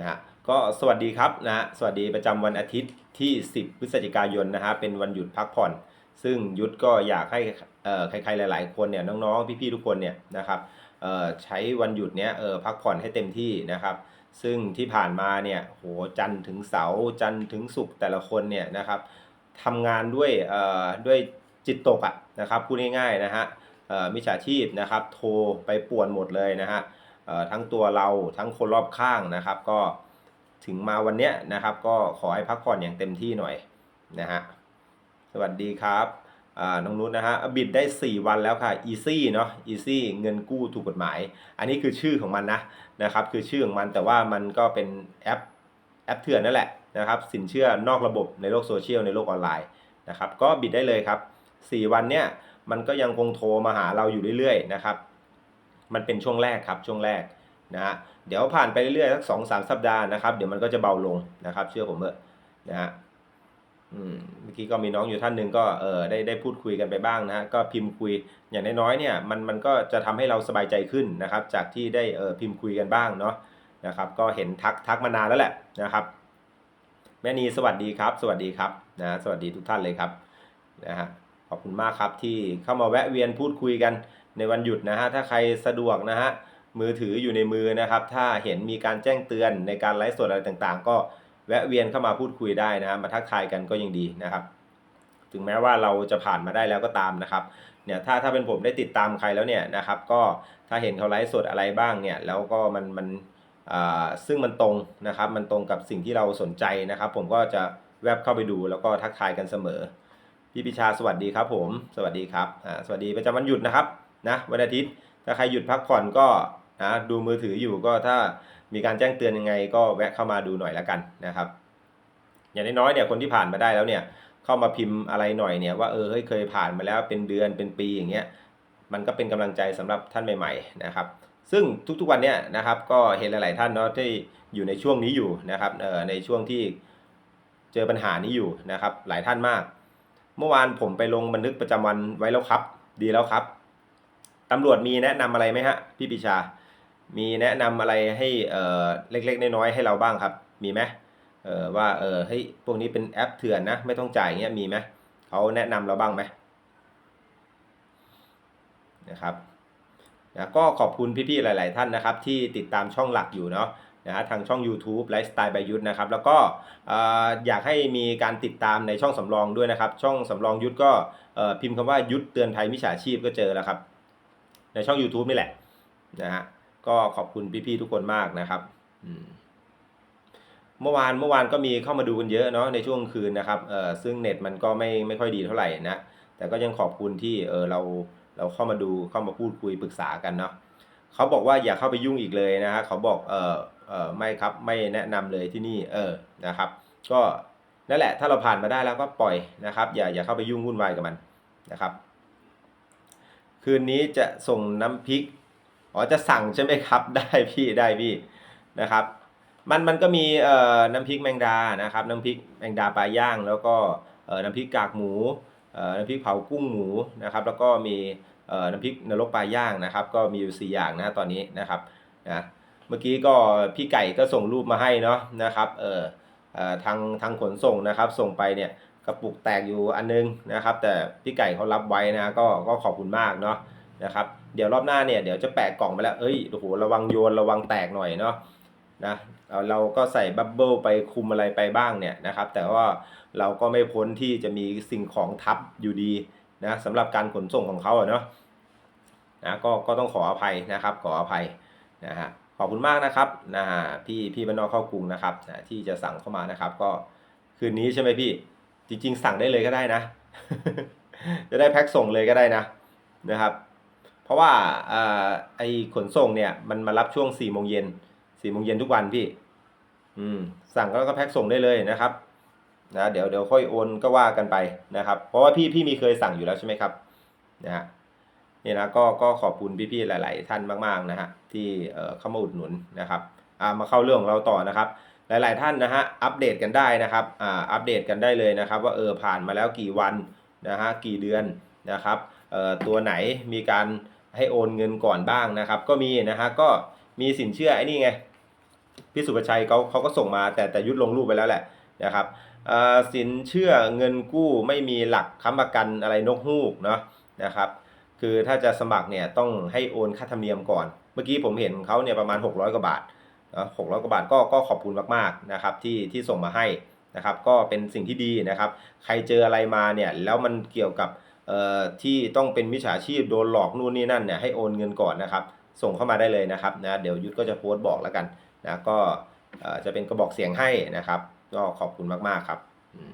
นะฮะก็สวัสดีครับนะฮะสวัสดีประจำวันอาทิตย์ที่ 10 พฤศจิกายนนะฮะเป็นวันหยุดพักผ่อน ซึ่งยุทธก็อยากให้เอ่อใครๆหลาย ๆ คนเนี่ยน้องๆพี่ๆทุกคนเนี่ยนะครับเอ่อใช้วันหยุดเนี้ยเออพักผ่อนให้เต็มที่นะครับ ซึ่งที่ผ่านมาเนี่ยโหจันทร์ถึงเสาร์จันทร์ถึงศุกร์แต่ละคนเนี่ยนะครับทำงานด้วยเอ่อด้วยจิตตกอะนะครับพูดง่ายๆนะฮะมิจฉาชีพนะครับโทรไปป่วนหมดเลยนะฮะ ทั้งตัวเราทั้งคนรอบข้างนะครับ ก็ถึงมาวันเนี้ยนะครับ ก็ขอให้พักผ่อนอย่างเต็มที่หน่อยนะฮะสวัสดีครับอ่าน้องนุชนะฮะบิดได้ 4 วันแล้วค่ะ easy เนาะ easy เงินกู้ถูกกฎหมาย อันนี้คือชื่อของมันนะนะครับ คือชื่อของมันแต่ว่ามันก็เป็นแอปแอปเถื่อนนั่นแหละนะครับ สินเชื่อนอกระบบในโลกโซเชียลในโลกออนไลน์นะครับ ก็บิดได้เลยครับ 4 วันเนี่ยมันก็ยังคงโทรมาหาเราอยู่เรื่อยๆนะครับ มันเป็นช่วงแรกครับช่วงแรกนะฮะเดี๋ยวผ่านไปเรื่อยๆสักสองสามสัปดาห์นะครับ เดี๋ยวมันก็จะเบาลงนะครับ เชื่อผมเถอะนะฮะเมื่อกี้ก็มีน้องอยู่ท่านหนึ่งก็เออได้ได้พูดคุยกันไปบ้างนะฮะก็พิมพ์คุยอย่างน้อยๆเนี่ยมันมันก็จะทำให้เราสบายใจขึ้นนะครับ จากที่ได้เออพิมพ์คุยกันบ้างเนาะนะครับ ก็เห็นทักทักมานานแล้วแหละนะครับ แม่นีสวัสดีครับ สวัสดีครับนะสวัสดีทุกท่านเลยครับนะฮะ ขอบคุณมากครับที่เข้ามาแวะเวียนพูดคุยกันในวันหยุดนะฮะถ้าใครสะดวกนะฮะมือถืออยู่ในมือนะครับ ถ้าเห็นมีการแจ้งเตือนในการไลฟ์สดอะไรต่างๆ ก็แวะเวียนเข้ามาพูดคุยได้นะฮะมาทักทายกันก็ยังดีนะครับ ถึงแม้ว่าเราจะผ่านมาได้แล้วก็ตามนะครับเนี่ยถ้าถ้าเป็นผมได้ติดตามใครแล้วเนี่ยนะครับ ก็ถ้าเห็นเขาไลฟ์สดอะไรบ้างเนี่ยแล้วก็มันมันอ่าซึ่งมันตรงนะครับ มันตรงกับสิ่งที่เราสนใจนะครับ ผมก็จะแวบเข้าไปดูแล้วก็ทักทายกันเสมอ พี่ปิชาสวัสดีครับผม สวัสดีครับอ่าสวัสดีประจำวันหยุดนะครับนะวันอาทิตย์ถ้าใครหยุดพักผ่อนก็นะดูมือถืออยู่ก็ถ้ามีการแจ้งเตือนยังไงก็แวะเข้ามาดูหน่อยละกันนะครับ อย่างน้อยๆเนี่ยคนที่ผ่านมาได้แล้วเนี่ยเข้ามาพิมพ์อะไรหน่อยเนี่ยว่าเออเฮ้ยเคยผ่านมาแล้วเป็นเดือนเป็นปีอย่างเงี้ยมันก็เป็นกำลังใจสำหรับท่านใหม่ๆนะครับ ซึ่งทุกๆวันเนี่ยนะครับก็เห็นหลายๆท่านเนาะที่อยู่ในช่วงนี้อยู่นะครับเออในช่วงที่เจอปัญหานี้อยู่นะครับหลายท่านมาก เมื่อวานผมไปลงบันทึกประจำวันไว้แล้วครับ ดีแล้วครับตำรวจมีแนะนำอะไรไหมฮะ พี่ปิชา มีแนะนำอะไรให้เอ่อเล็กๆน้อยๆให้เราบ้างครับ มีไหมเออว่าเออเฮ้ยพวกนี้เป็นแอปเถื่อนนะ ไม่ต้องจ่ายเงี้ยมีไหมเขาแนะนำเราบ้างไหมนะครับนะก็ขอบคุณพี่ๆหลาย ๆ ท่านนะครับ ที่ติดตามช่องหลักอยู่เนาะ นะฮะทางช่อง YouTube Lifestyle by ยุทธนะครับ แล้วก็เอ่อยากให้มีการติดตามในช่องสำรองด้วยนะครับ ช่องสำรองยุทธก็พิมพ์คำว่ายุทธเตือนภัยมิจฉาชีพก็เจอแล้วครับ ในช่อง YouTube นี่แหละนะฮะก็ขอบคุณพี่ๆทุกคนมากนะครับเมื่อวานเมื่อวานก็มีเข้ามาดูกันเยอะเนาะในช่วงคืนนะครับเออซึ่งเน็ตมันก็ไม่ไม่ค่อยดีเท่าไหร่นะแต่ก็ยังขอบคุณที่เออเราเราเข้ามาดูเข้ามาพูดคุยปรึกษากันเนาะเขาบอกว่าอย่าเข้าไปยุ่งอีกเลยนะฮะเขาบอกเออ เออไม่ครับไม่แนะนำเลยที่นี่เออนะครับ ก็นั่นแหละถ้าเราผ่านมาได้แล้วก็ปล่อยนะครับ อย่าอย่าเข้าไปยุ่งวุ่นวายกับมันนะครับ คืนนี้จะส่งน้ำพริกอ๋อจะสั่งใช่ไหมครับ ได้พี่ได้พี่นะครับ มันมันก็มีเอ่อน้ำพริกแมงดานะครับ น้ำพริกแมงดาปลาย่าง แล้วก็เอ่อน้ำพริกกากหมูเอ่อน้ำพริกเผากุ้งหมูนะครับ แล้วก็มีเอ่อน้ำพริกนรกปลาย่างนะครับ ก็มีอยู่สี่อย่างนะตอนนี้นะครับนะ เมื่อกี้ก็พี่ไก่ก็ส่งรูปมาให้เนาะนะครับเอ่อทางทางขนส่งนะครับ ส่งไปเนี่ยกระปุกแตกอยู่อันนึงนะครับ แต่พี่ไก่เขารับไว้นะก็ก็ขอบคุณมากเนาะนะครับ เดี๋ยวรอบหน้าเนี่ยเดี๋ยวจะแปะกล่องไปแล้วเอ้ยโอ้โหระวังโยนระวังแตกหน่อยเนาะนะเราเราก็ใส่บับเบิลไปคุมอะไรไปบ้างเนี่ยนะครับ แต่ว่าเราก็ไม่พ้นที่จะมีสิ่งของทับอยู่ดีนะสำหรับการขนส่งของเขาอะเนาะนะก็ก็ต้องขออภัยนะครับ ขออภัยนะฮะ ขอบคุณมากนะครับนะฮะพี่พี่บ้านนอกเข้ากรุงนะครับนะที่จะสั่งเข้ามานะครับ ก็คืนนี้ใช่ไหมพี่ จริง ๆ สั่งได้เลยก็ได้นะ จะได้แพ็คส่งเลยก็ได้นะนะครับ เพราะว่าอไอขนส่งเนี่ยมันมารับช่วง4ี่โมงเย็นสี่โมงเย็นทุกวันพี่ อืม สั่งแล้วก็แพ็คส่งได้เลยนะครับนะเดี๋ยวเดี๋ยวค่อยโอนก็ว่ากันไปนะครับ เพราะว่าพี่พี่มีเคยสั่งอยู่แล้วใช่ไหมครับนะฮะ นี่นะก็ก็ขอบคุณพี่ๆหลาย ๆ ท่านมากๆนะฮะที่เข้ามาอุดหนุนนะครับอ่ามาเข้าเรื่องของเราต่อนะครับ หลาย ๆ ท่านนะฮะอัปเดตกันได้นะครับอ่าอัปเดตกันได้เลยนะครับ ว่าเออผ่านมาแล้วกี่วันนะฮะกี่เดือนนะครับเอ่อตัวไหนมีการให้โอนเงินก่อนบ้างนะครับ ก็มีนะฮะก็มีสินเชื่อไอ้นี่ไงพี่สุประชัยเขาเขาก็ส่งมาแต่แต่ยุดลงรูปไปแล้วแหละนะครับอ่อสินเชื่อเงินกู้ไม่มีหลักค้ำประกันอะไรนกฮูกเนาะนะครับ คือถ้าจะสมัครเนี่ยต้องให้โอนค่าธรรมเนียมก่อน เมื่อกี้ผมเห็นเขาเนี่ยประมาณ 600 กว่าบาทนะ600กว่าบาทก็ก็ขอบคุณมากๆนะครับที่ที่ส่งมาให้นะครับก็เป็นสิ่งที่ดีนะครับ ใครเจออะไรมาเนี่ยแล้วมันเกี่ยวกับเอ่อที่ต้องเป็นมิจฉาชีพโดนหลอกนู่นนี่นั่นเนี่ยให้โอนเงินก่อนนะครับ ส่งเข้ามาได้เลยนะครับนะเดี๋ยวยุทธก็จะโพสต์บอกแล้วกันนะก็เอ่อจะเป็นกระบอกเสียงให้นะครับ ก็ขอบคุณมากๆครับอืม